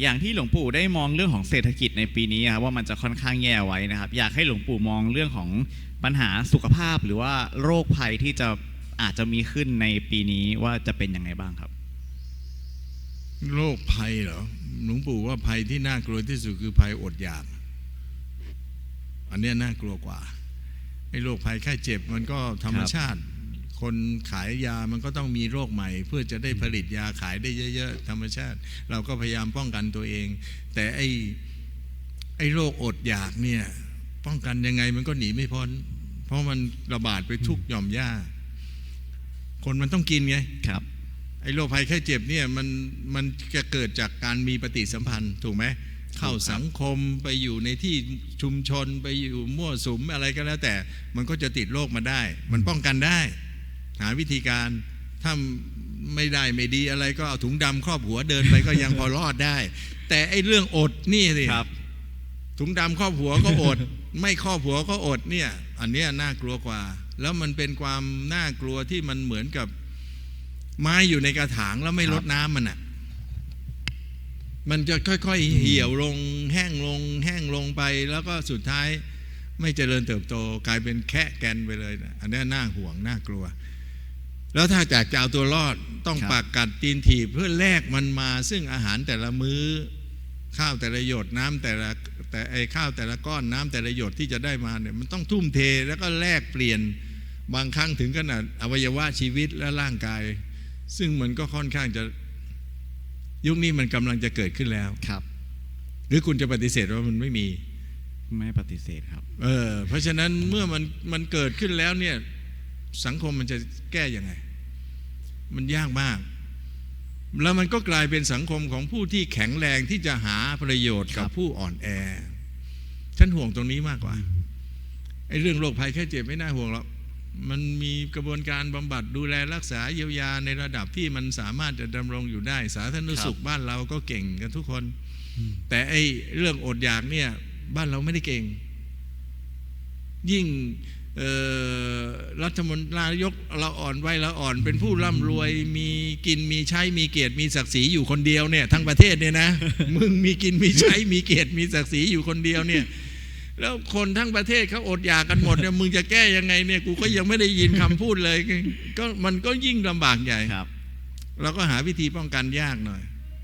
อย่างที่หลวงปู่ได้มองเรื่องของเศรษฐกิจในปีนี้ครับว่ามันจะค่อนข้างแย่ไว้นะครับ อยากให้หลวงปู่มองเรื่องของปัญหาสุขภาพหรือว่าโรคภัยที่จะอาจจะมีขึ้นในปีนี้ว่าจะเป็นยังไงบ้างครับ โรคภัยเหรอหลวงปู่ว่าภัยที่น่ากลัวที่สุดคือภัยอดอยาก อันนี้น่ากลัวกว่าไอ้โรคภัยไข้เจ็บมันก็ธรรมชาติ คนขายยามันก็ต้องมีโรคใหม่ เพื่อจะได้ผลิตยาขายได้เยอะๆธรรมชาติ เราก็พยายามป้องกันตัวเอง แต่ไอ้ไอ้โรคอดอยากเนี่ยป้องกันยังไงมันก็หนีไม่พ้น เพราะมันระบาดไปทุกหย่อมหญ้า คนมันต้องกินไงครับไอ้โรคภัยไข้เจ็บเนี่ยมันมันจะเกิดจากการมีปฏิสัมพันธ์ถูกไหมเข้าสังคมไปอยู่ในที่ชุมชนไปอยู่มั่วสุมอะไรก็แล้วแต่ มันก็จะติดโรคมาได้ มันป้องกันได้ หาวิธีการถ้าไม่ได้ไม่ดีอะไรก็เอาถุงดำครอบหัวเดินไปก็ยังพอรอดได้ แต่ไอ้เรื่องอดนี่สิครับถุงดำครอบหัวก็อด ไม่ครอบหัวก็อดเนี่ย อันเนี้ยน่ากลัวกว่า แล้วมันเป็นความน่ากลัวที่มันเหมือนกับ ไม้อยู่ในกระถางแล้วไม่ครับรดน้ำมันอะ มันจะค่อยๆ เหี่ยวลง แห้งลง แห้งลงไป แล้วก็สุดท้าย ไม่เจริญเติบโต กลายเป็นแค่แกนไปเลยนะอันนี้น่าห่วงน่ากลัว แล้วถ้าจากจะเอาตัวรอดต้องครับปากกัดตีนถีบเพื่อแลกมันมา ซึ่งอาหารแต่ละมื้อ ข้าวแต่ละหยดน้ำแต่ละแต่ไอ้ข้าวแต่ละก้อนน้ำแต่ละหยดที่จะได้มาเนี่ยมันต้องทุ่มเทแล้วก็แลกเปลี่ยนบางครั้งถึงขนาดอวัยวะชีวิตและร่างกาย ซึ่งมันก็ค่อนข้างจะยุคนี้มันกำลังจะเกิดขึ้นแล้วครับ หรือคุณจะปฏิเสธว่ามันไม่มี ไม่ปฏิเสธครับ เออ เพราะฉะนั้นเมื่อมันมันเกิดขึ้นแล้วเนี่ย สังคมมันจะแก้ยังไง มันยากมาก แล้วมันก็กลายเป็นสังคมของผู้ที่แข็งแรงที่จะหาประโยชน์กับครับผู้อ่อนแอ ฉันห่วงตรงนี้มากกว่าไอ้เรื่องโรคภัยแค่เจ็บไม่น่าห่วงหรอกมันมีกระบวนการบำบัดดูแลรักษาเยียวยาในระดับที่มันสามารถจะดำรงอยู่ได้ สาธารณสุขบ้านเราก็เก่งกันทุกคน แต่ไอ้เรื่องอดอยากเนี่ย บ้านเราไม่ได้เก่ง ยิ่งเอ่อ รัฐมนตรีนายกเราอ่อนไว้เราอ่อนเป็นผู้ร่ำรวยมีกินมีใช้มีเกียรติมีศักดิ์ศรีอยู่คนเดียวเนี่ยทั้งประเทศเนี่ยนะมึงมีกินมีใช้มีเกียรติมีศักดิ์ศรีอยู่คนเดียวเนี่ยแล้วคนทั้งประเทศเขาอดอยากกันหมดเนี่ยมึงจะแก้ยังไงเนี่ยกูก็ยังไม่ได้ยินคำพูดเลยก็มันก็ยิ่งลำบากใหญ่ครับเราก็หาวิธีป้องกันยากหน่อย